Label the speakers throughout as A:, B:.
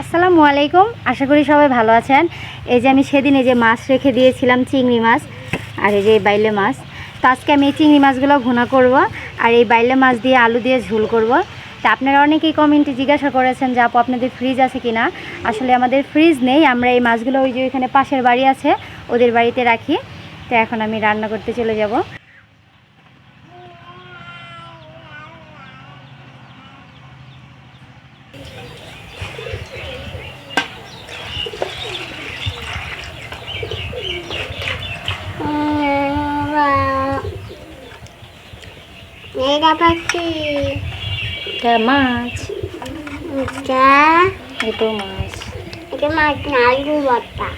A: আসসালামু আলাইকুম। আশা করি সবাই ভালো আছেন। এই যে আমি সেদিন এই যে মাছ রেখে দিয়েছিলাম, চিংড়ি মাছ আর এই যে বাইলে মাছ। তো আজকে আমি এই চিংড়ি মাছগুলো ভুনা করব আর এই বাইলে মাছ দিয়ে আলু দিয়ে ঝোল করব। তা আপনারা অনেকেই কমেন্টে জিজ্ঞাসা করেছেন যে আপু, আপনাদের ফ্রিজ আছে কি না আসলে আমাদের ফ্রিজ নেই, আমরা এই মাছগুলো ওই যে ওইখানে পাশের বাড়ি আছে, ওদের বাড়িতে রাখি। তো এখন আমি রান্না করতে চলে যাব।
B: এটা পাখি।
A: এটা মাছ।
B: এটা
A: এটাও মাছ।
B: এটা মাছ না আলু ভর্তা।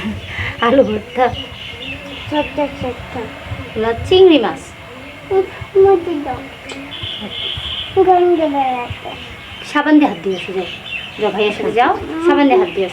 A: আলু ভর্তা।
B: ছোট্ট ছোট্ট।
A: এগুলো চিংড়ি মাছ।
B: মুদি দাও
A: সাবান দিয়ে হাত দিয়ে এসো যাও। যাও ভাইয়ের সাথে যাও। সাবান দিয়ে হাত দিয়ে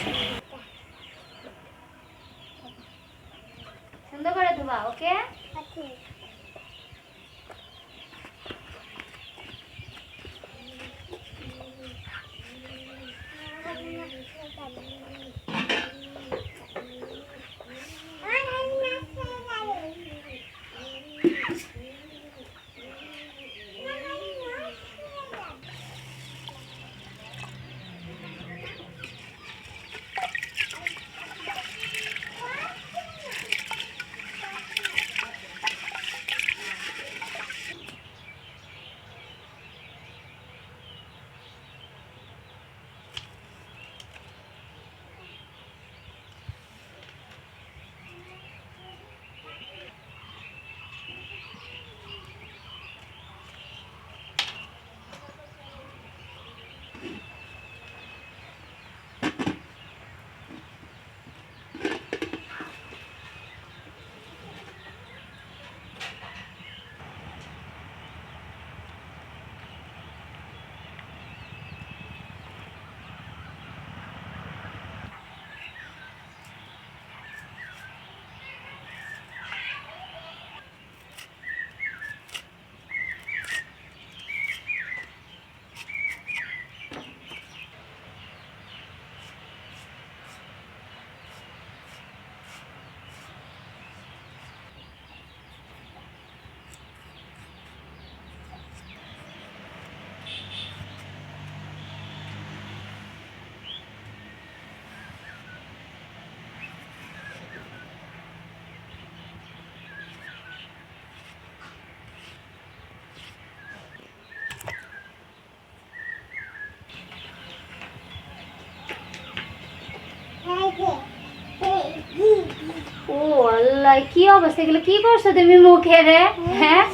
A: আল্লাহ কি অবস্থা? এগুলো কি করছ তুমি মুখে রে? হ্যাঁ?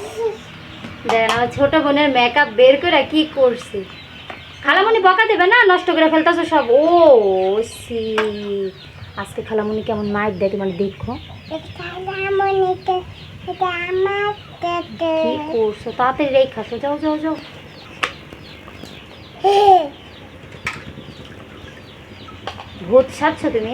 A: দেখেন আমার ছোট বোনের মেকআপ বের করে কি করছে? খালামণি বকা দেবে না? নষ্ট করে ফেলতেছো সব? ও সি। আজকে খালামণি কেমন মাইক দেয় তোমার দেখো। কি করছ? তাড়াতাড়ি রেখাছো যাও যাও যাও। ভূত সাজছো তুমি?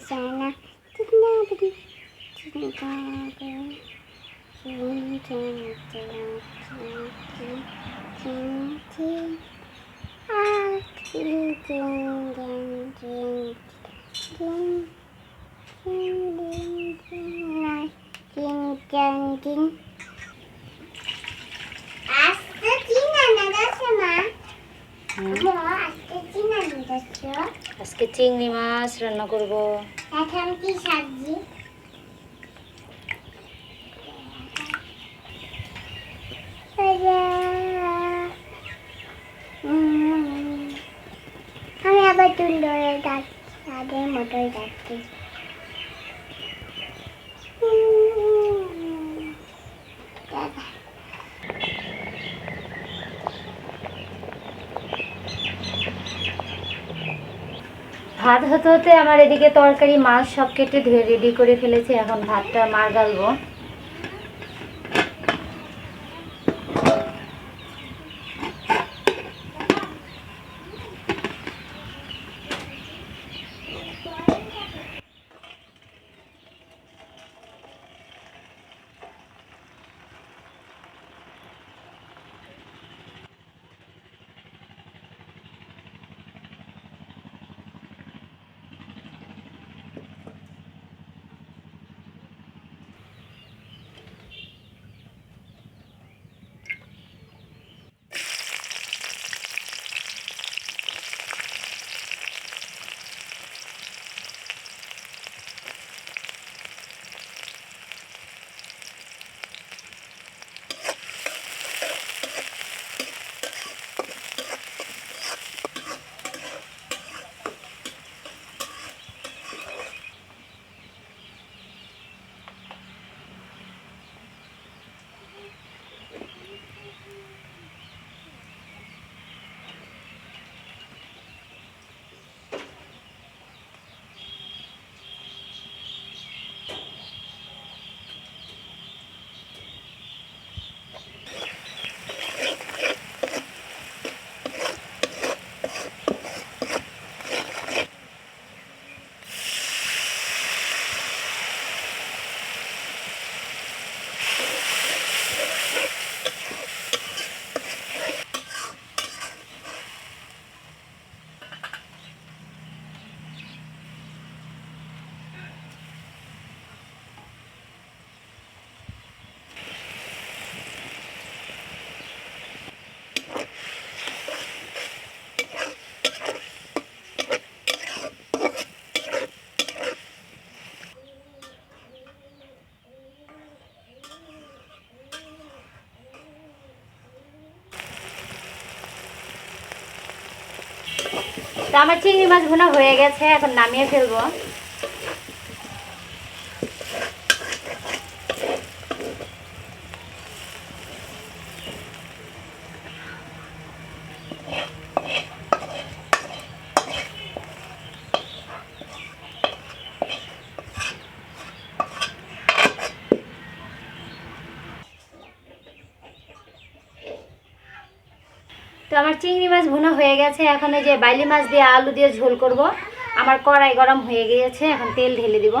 B: sana. Tinabi, tinabi, Thank you. Astagina, nada más. No, astagina, nada más.
A: আজকে চিংড়ি মাছ রান্না করব।
B: এখন কি সবজি? আমি আবার তুল ধরে দাঁত মতোই দাঁত
A: ভাত হতে হতে আমার এদিকে তরকারি, মাছ সব কেটে ধুয়ে রেডি করে ফেলেছি। এখন ভাতটা মার গালবো আমার চিংড়ি মাছ ভুনা হয়ে গেছে এখন নামিয়ে ফেলব। চিংড়ি মাছ ভুনা হয়ে গেছে। এখন এই যে বাইলি মাছ দিয়ে আলু দিয়ে ঝোল করব। আমার কড়াই গরম হয়ে গিয়েছে, এখন তেল ঢেলে দিব।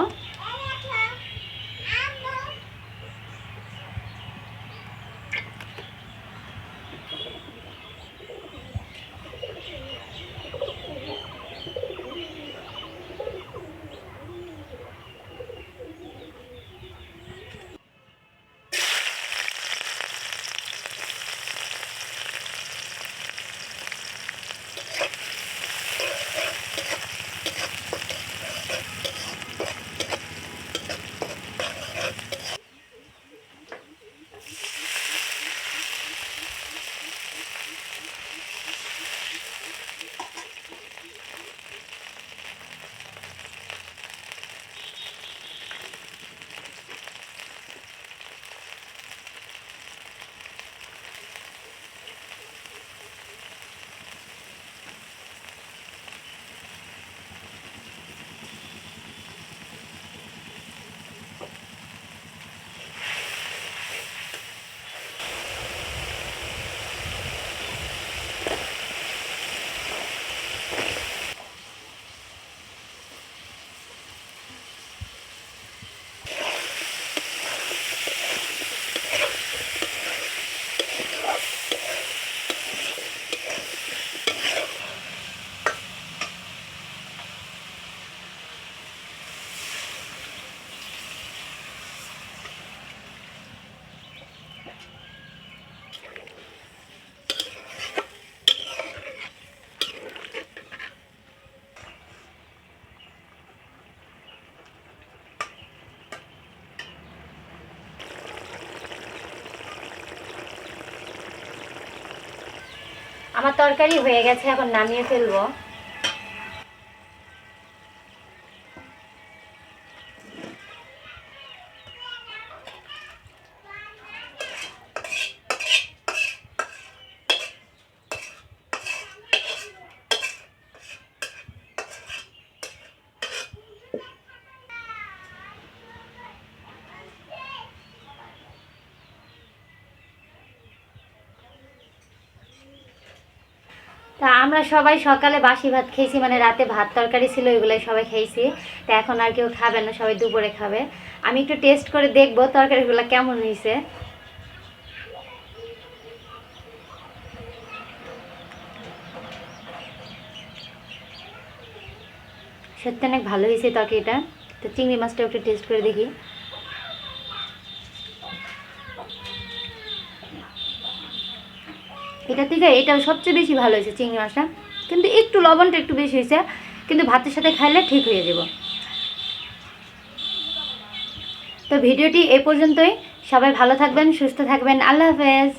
A: আমার তরকারি হয়ে গেছে এখন নামিয়ে ফেলব তা আমরা সবাই সকালে বাসি ভাত খেয়েছি মানে রাতে ভাত তরকারি ছিল, এগুলোই সবাই খেয়েছি। তা এখন আর কেউ খাবে না, সবাই দুপুরে খাবে। আমি একটু টেস্ট করে দেখব তরকারিগুলো কেমন হয়েছে। সত্যি অনেক ভালো হয়েছে তরকারিটা। তো চিংড়ি মাছটা একটু টেস্ট করে দেখি। এটা থেকে এটা সবচেয়ে বেশি ভালো হয়েছে চিংড়ি মাছটা। কিন্তু একটু লবণটা একটু বেশি হয়েছে, কিন্তু ভাতের সাথে খাইলে ঠিক হয়ে যাব। তো ভিডিওটি এ পর্যন্তই। সবাই ভালো থাকবেন, সুস্থ থাকবেন। আল্লাহ হাফেজ।